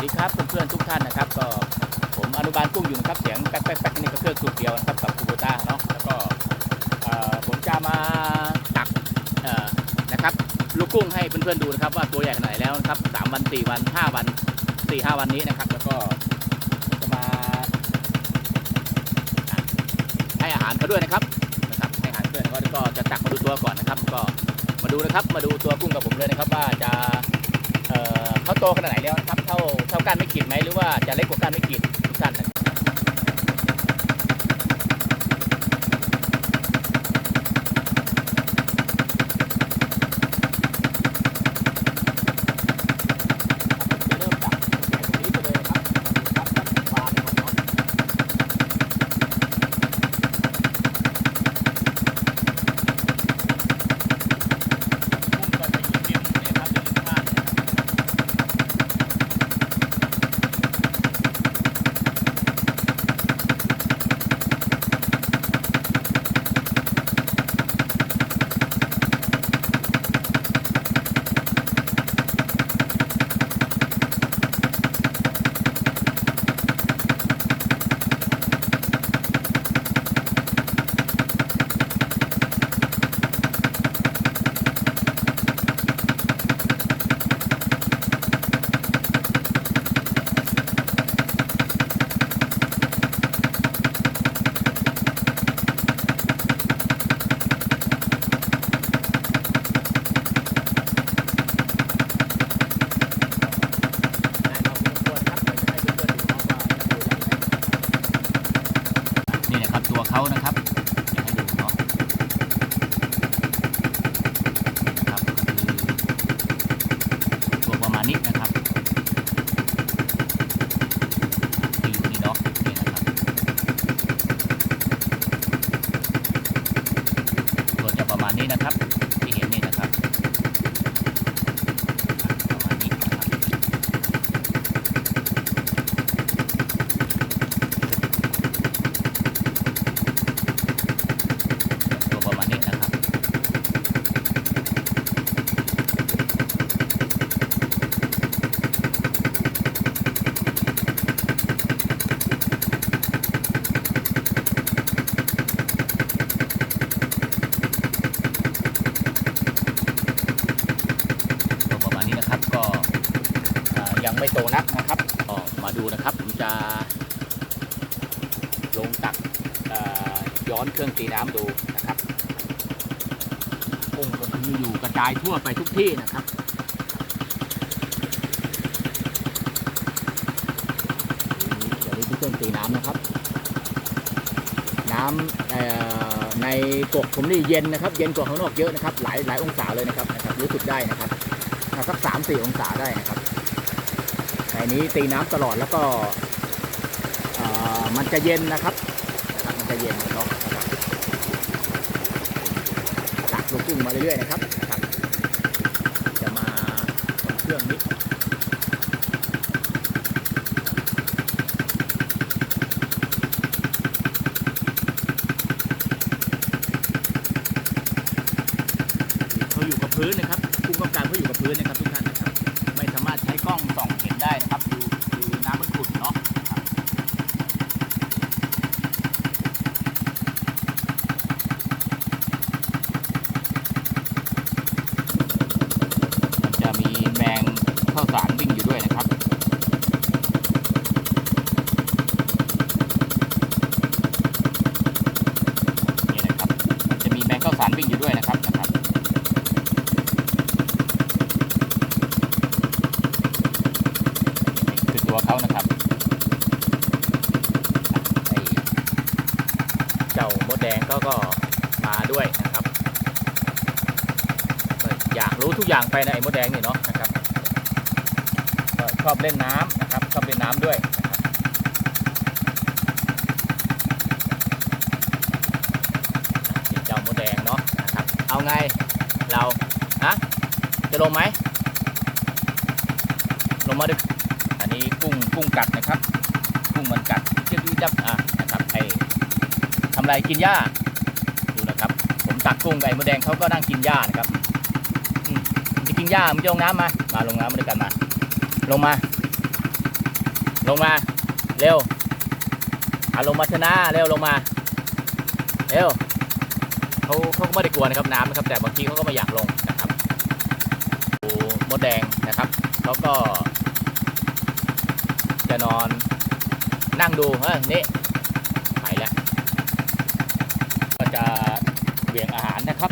วัสดีครับเพื่อนๆทุกท่านนะครับ ก็ผมอนุบาลกุ้งอยู่นะครับเสียงแป๊กแป๊กแป๊กนี่ก็เครื่องสูบเดียวนะครับกับคูโบต้าเนาะแล้วก็ผมจะมาตักนะครับลูกกุ้งให้เพื่อนๆดูนะครับว่าตัวใหญ่ขนาดไหนแล้วนะครับสามวันสี่วันห้าวันสี่ห้าวันนี้นะครับ แล้วก็จะมาให้อาหารเขาด้วยนะครับนะครับให้อาหารเพื่อนแล้วก็จะตักมาดูตัวก่อนนะครับ ก็มาดูนะครับมาดูตัวกุ้งกับผมเลยนะครับว่าจะ เขาโตขนาดไหนแล้วนะครับเท่าเท่าก้านไม่ขีดไหมหรือว่าจะเล็กกว่าก้านไม่ขีดทุกท่านนะครับจะเริ่มจากตรงนี้ไปเลยนะครับครับวางก่อนเนาะกุ้งก็จะอยู่ริมเนี่ยครับอยู่ริมบ้านเนี่ยครับ นี่ นะครับตัวเขานะครับอยากให้ดูเนาะนะครับก็คือตัวประมาณนี้นะครับที่อยู่นี่เนาะนี่นะครับตัวจะประมาณนี้นะครับ ที่เห็นนี่นะครับประมาณนี้นะครับ ตัวประมาณนี้นะครับ ตัวประมาณนี้นะครับก็เอ่อยังไม่โตนักนะครับก็มาดูนะครับผมจะ ล งตักย้อนเครื่องตีน้ำดูนะครับกุ้งก็คืออยู่กระจายทั่วไปทุกที่นะครับเดี๋ยวนี้ที่เครื่องตีน้ำนะครับ น้ำเอ่อในกกผมนี่เย็นนะครับ เย็นกว่าข้างนอกเยอะนะครับ หลายหลายองศาเลยนะครับนะครับรู้สึกได้นะครับสักสามสี่องศาได้นะครับในนี้ตีน้ำตลอดแล้วก็ มันจะเย็นนะครับนะครับ มันจะเย็นเนาะตักลูกกุ้งมาเรื่อยๆนะครับนะครับ จะมาตรงเครื่องนี้เขาอยู่กับพื้นนะครับกุ้งกำการเขาอยู่กับพื้นนะครับทุกท่านนะครับ ไม่สามารถใช้กล้องส่องเห็นได้นะครับดูดูน้ำมันขุ่นเนาะครับ มันจะมีแมงข้าวสารวิ่งอยู่ด้วยนะครับ นี่นะครับ มันจะมีแมงข้าวสารวิ่งอยู่ด้วยนะครับนะครับ นี่คือตัว เขานะครับเจ้ามดแดงก็ก็มาด้วยนะครับ อยากรู้ทุกอย่างไปนะไอ้มดแดงนี่เนาะนะครับชอบเล่นน้ำนะครับชอบเล่นน้ำด้วยเจ้ามดแดงเนาะนะครับ เอาไงเราฮะจะลงไหมลงมาดึกอันนี้กุ้งกุ้งกัดนะครับ กุ้งมันกัดเจี๊ยบจับอะนะครับไอ้ทำ อะไรกินหญ้าดูนะครับ ผมตักกุ้งกับไอ้มดแดงเขาก็นั่งกินหญ้านะครับจะกินหญ้ามึงจะลงน้ำมา มาลงน้ำมาด้วยกันมา ลงมา ลงมา เร็วอาลงมาชนะเร็วลงมาเร็วเขาเขาก็ไม่ได้กลัวนะครับน้ำนะครับ แต่บางทีเขาก็ไม่อยากลงนะครับดูมดแดงนะครับเขาก็จะนอนนั่งดูเฮ้ยนี่ไปแล้วก็ จะเบี่ยงอาหารนะครับ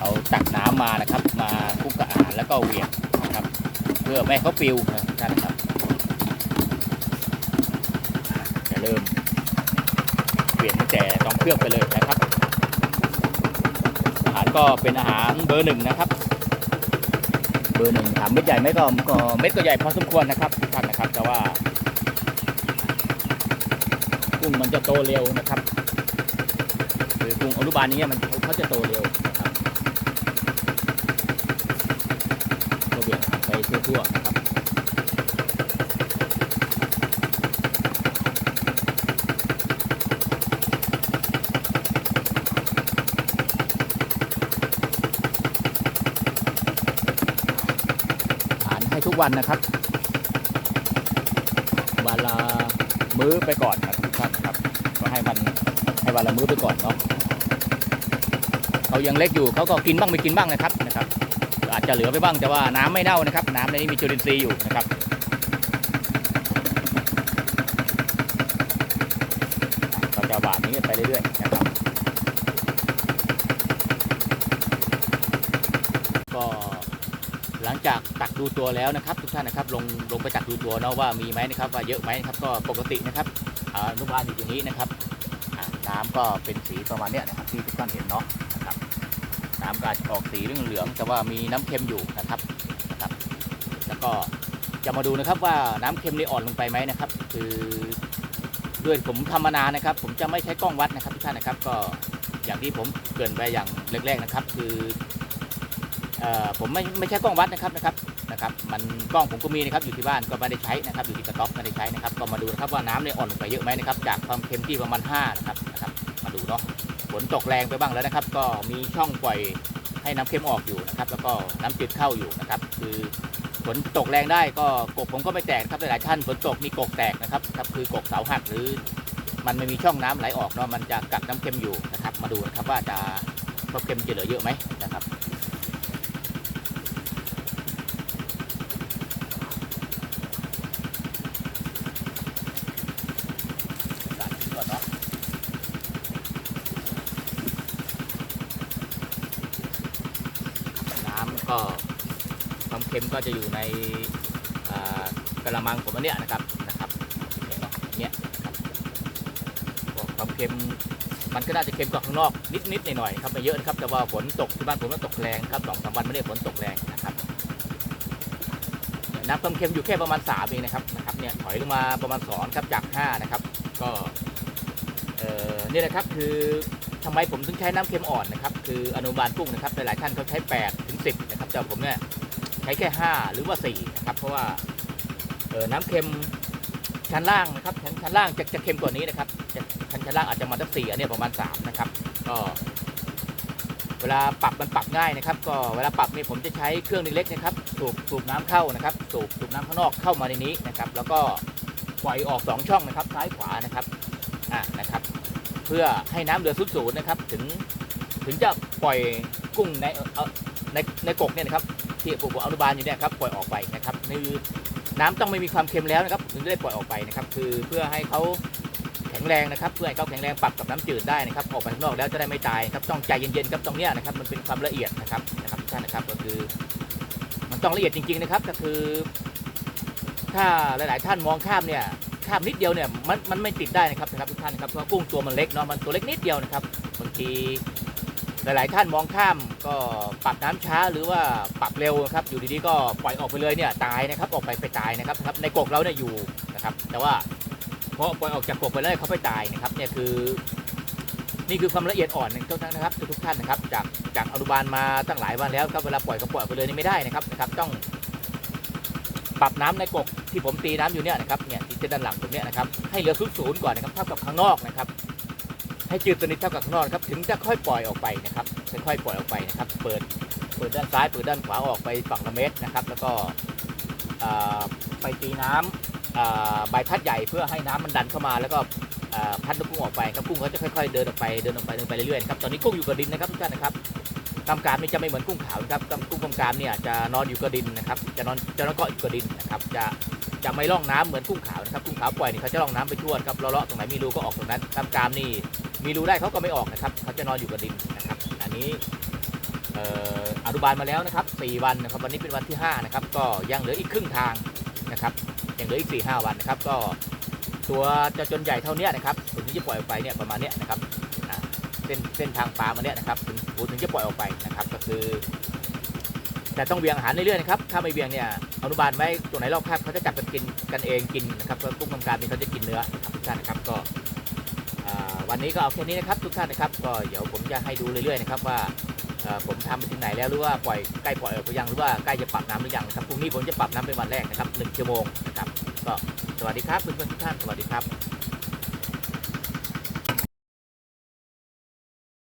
เอาตักน้ำมานะครับ มาคลุกกับอาหารแล้วก็เวียงนะครับ เพื่อไม่ให้เขาปิวนะครับจะเริ่มเปลี่ยนตั้งแต่ตองเครื่องไปเลยนะครับ อาหารก็เป็นอาหารเบอร์หนึ่งนะครับ เบอร์หนึ่งถามเม็ดใหญ่ไหมก็ก็เม็ดก็ใหญ่พอสมควรนะครับทุกท่านนะครับแต่ว่า มันจะโตเร็วนะครับคือกุ้งอนุบาลอย่างเงี้มันเขาจะโตเร็วนะครับก็เบี่ยงไปทั่วๆนะครับอาหารให้ทุกวันนะครับวันละมื้อไปก่อนครับ ทุกท่านครับก็ให้มันให้วันละมื้อไปก่อนเนาะเขายังเล็กอยู่เขาก็กินบ้างไม่กินบ้างนะครับนะครับ อาจจะเหลือไปบ้างแต่ว่าน้ำไม่เน่านะครับ น้ำในนี้มีจุลินทรีย์อยู่นะครับก็จะหวานนี้ไปเรื่อยๆนะครับ ก็หลังจากตักดูตัวแล้วนะครับ ทุกท่านนะครับลงลงไปตักดูตัวเนาะว่ามีไหมนะครับว่าเยอะไหมนะครับก็ปกตินะครับอ่าอนุบาลอยู่อย่างนี้นะครับ อ่าน้ำก็เป็นสีประมาณเนี้ยนะครับที่ทุกท่านเห็นเนาะนะครับน้ำก็อาจะออกสีเหลืองๆแต่ว่ามีน้ำเค็มอยู่นะครับนะครับ แล้วก็จะมาดูนะครับว่าน้ำเค็มนี่อ่อนลงไปไหมนะครับ คือด้วยผมทำมานานนะครับ ผมจะไม่ใช้กล้องวัดนะครับทุกท่านนะครับ ก็อย่างที่ผมเกรินไปอย่างแรกๆนะครับ คือผมไม่ไม่ใช่กล้องวัดนะครับนะครับนะครับ มันกล้องผมก็มีนะครับอยู่ที่บ้านก็ไม่ได้ใช้นะครับ อยู่ที่กระต๊อบไม่ได้ใช้นะครับ ก็มาดูนะครับว่าน้ำเนี่ยอ่อนลงไปเยอะไหมนะครับ จากความเค็มที่ประมาณ5นะครับนะครับ ดูเนาะฝนตกแรงไปบ้างแล้วนะครับ ก็มีช่องปล่อยให้น้ำเค็มออกอยู่นะครับ แล้วก็น้ำจืดเข้าอยู่นะครับ คือฝนตกแรงได้ก็กกผมก็ไม่แตกครับหลายๆท่านฝนตกมีกกแตกนะครับครับคือกกเสาหักหรือ มันไม่มีช่องน้ำไหลออกเนาะมันจะกักน้ำเค็มอยู่นะครับ มาดูนะครับว่าจะความเค็มจะเหลือเยอะไหมนะครับตัดทิ้งก่อนเนาะ น้ำก็ ค็มก็จะอยู่ในกระมังผมอันเนี้ยนะครับนะครับเนี่ยนาะเนี่ยนะครับก็ความเค็มมันก็น่าจะเค็มกว่าข้างนอกนิดๆหน่อยๆครับไม่เยอะนะครับแต่ว่าฝนตกที่บ้านผมก็ตกแรงครับสองสามวันไม่ได้ฝนตกแรงนะครับน้ำความเค็มอยู่แค่ประมาณ3เองนะครับนะครับเนี่ยถอยลงมาประมาณ2ครับจาก5นะครับ ก็เออนี่แหละครับคือทำไมผมถึงใช้น้ำเค็มอ่อนนะครับคืออนุบาลกุ้งนะครับหลายๆท่านเขาใช้8ถึง10นะครับแต่ผมเนี่ย ช้แค่ 5 หรือว่า4นะครับเพราะว่าน้ำเค็มชั้นล่างนะครับชั้นชั้นล่างจะจะเค็มกว่านี้นะครับชั้นชั้นล่างอาจจะมาสักสี่อันเนี้ยประมาณ 3 นะครับ ก็เวลาปรับมันปรับง่ายนะครับ ก็เวลาปรับนี่ผมจะใช้เครื่องเล็กๆนะครับ สูบสูบน้ำเข้านะครับ สูบสูบน้ำข้างนอกเข้ามาในนี้นะครับ แล้วก็ปล่อยออกสองช่องนะครับ ซ้ายขวานะครับอ่านะครับ เพื่อให้น้ำเหลือศูนย์ศูนย์นะครับ ถึงถึงจะปล่อยกุ้งในในในกกเนี่ยนะครับ ที่ผมอนุบาลอยู่เนี่ยครับปล่อยออกไปนะครับคือน้ำต้องไม่มีความเค็มแล้วนะครับถึงได้ปล่อยออกไปนะครับคือเพื่อให้เขาแข็งแรงนะครับ เพื่อให้เขาแข็งแรงปรับกับน้ำจืดได้นะครับ ออกไปข้างนอกแล้วจะได้ไม่ตายครับต้องใจเย็นๆครับตรงเนี้ยนะครับมันเป็นความละเอียดนะครับนะครับทุกท่านนะครับก็คือ มันต้องละเอียดจริง ๆนะครับ ก็คือ ถ้าหลาย ๆ ท่านมองข้ามเนี่ยข้ามนิดเดียวเนี่ยมันมันไม่ติดได้นะครับนะครับทุกท่านนะครับเพราะกุ้งตัวมันเล็กเนาะมันตัวเล็กนิดเดียวนะครับบางที หลาย ๆ ท่านมองข้ามก็ปรับน้ำช้าหรือว่าปรับเร็วนะครับ อยู่ดี ๆ ก็ปล่อยออกไปเลยเนี่ยตายนะครับ ออกไปไปตายนะครับครับในกกเราเนี่ยอยู่นะครับ แต่ว่าพอปล่อยออกจากกกไปแล้วเขาไปตายนะครับเนี่ยคือ นี่คือความละเอียดอ่อนของทั้งนะครับทุกท่านนะครับ จากจากอนุบาลมาตั้งหลายวันแล้วครับเวลาปล่อยก็ปล่อยไปเลยนี่ไม่ได้นะครับนะครับ ต้อง ปรับน้ำในกกที่ผมตีน้ำอยู่เนี่ยนะครับเนี่ยที่ด้านหลังตรงเนี้ยนะครับให้เหลือศูนย์ก่อนนะครับเท่ากับข้างนอกนะครับ ให้จืดสนิทเท่ากับข้างนอกนครับถึงจะค่อยปล่อยออกไปนะครับค่อยๆปล่อยออกไปนะครับ เปิดเปิดด้านซ้ายเปิดด้านขวาออกไปฝั่งละเมตรนะครับ แล้วก็ไปตีน้ำเอ่อใบพัดใหญ่เพื่อให้น้ำมันดันเข้ามาแล้วก็พัดนกกุ้งออกไปครับกุ้งเขาจะค่อยๆเดินออกไปเดินออกไปเดินไปเรื่อยๆครับตอนนี้กุ้งอยู่กับดินนะครับทุกท่านนะครับกำกามนี่จะไม่เหมือนกุ้งขาวครับกุ้งกำกามเนี่ยจะนอนอยู่กับดินนะครับ จะนอนจะนอนเกาะอยู่กับดินนะครับ จะจะไม่ล่องน้ำเหมือนกุ้งขาวนะครับกุ้งขาวปล่อยนี่เขาจะล่องน้ำไปทั่วครับเลาะๆตรงไหนมีรูก็ออกตรงนั้นกำกามนี่ มีรูได้เขาก็ไม่ออกนะครับเขาจะนอนอยู่กับดินนะครับ อันนี้อนุบาลมาแล้วนะครับ 4 วันนะครับ วันนี้เป็นวันที่ 5 นะครับ ก็ยังเหลืออีกครึ่งทางนะครับ ยังเหลืออีก 4 5 วันนะครับ ก็ตัวจะจนใหญ่เท่านี้นะครับ ถึงจะปล่อยออกไปเนี่ยประมาณเนี้ยนะครับเส้นเส้นทางปลามาเนี้ยนะครับถึงถึงจะปล่อยออกไปนะครับ ก็คือ แต่ต้องเวียงอาหารเรื่อยๆนะครับ ถ้าไม่เวียงเนี่ยอนุบาลไว้ตัวไหนรอบคาบเขาจะจับกันกินกันเองกินนะครับก็กุ้งกำการนี่เขาจะกินเนื้อนะครับทุกท่านนะครับก็ วันนี้ก็เอาแค่นี้นะครับทุกท่านนะครับ ก็เดี๋ยวผมจะให้ดูเรื่อยๆนะครับว่าผมทำไปถึงไหนแล้วหรือว่าปล่อยใกล้ปล่อยออกไปยังหรือว่าใกล้จะปรับน้ำหรือยังครับพรุ่งนี้ผมจะปรับน้ำเป็นวันแรกนะครับหนึ่งชั่วโมงนะครับก็สวัสดีครับเพื่อนๆทุกท่านสวัสดีครับ